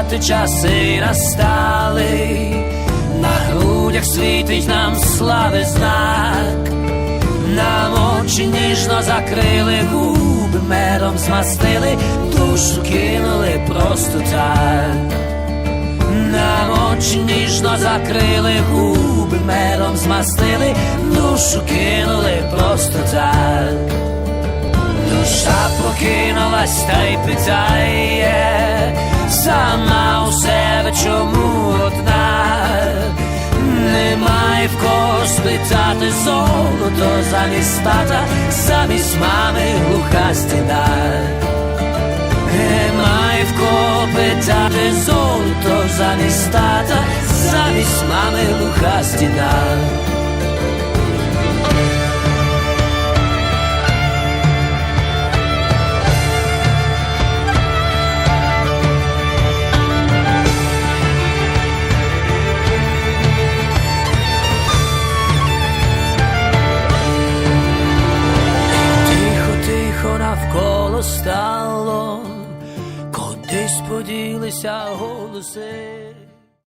Брати часи настали, на грудях світить нам слави знак, нам очі ніжно закрили, губи медом змастили, душу кинули просто так. Нам очі ніжно закрили, губи медом змастили, душу кинули просто так. Душа прокинулась та й питає, немає в кого спитати золото замість тата, замість мами глуха стіна. Немає в кого питати золото замість тата, замість мами глуха стіна. Кудись поділися голоси.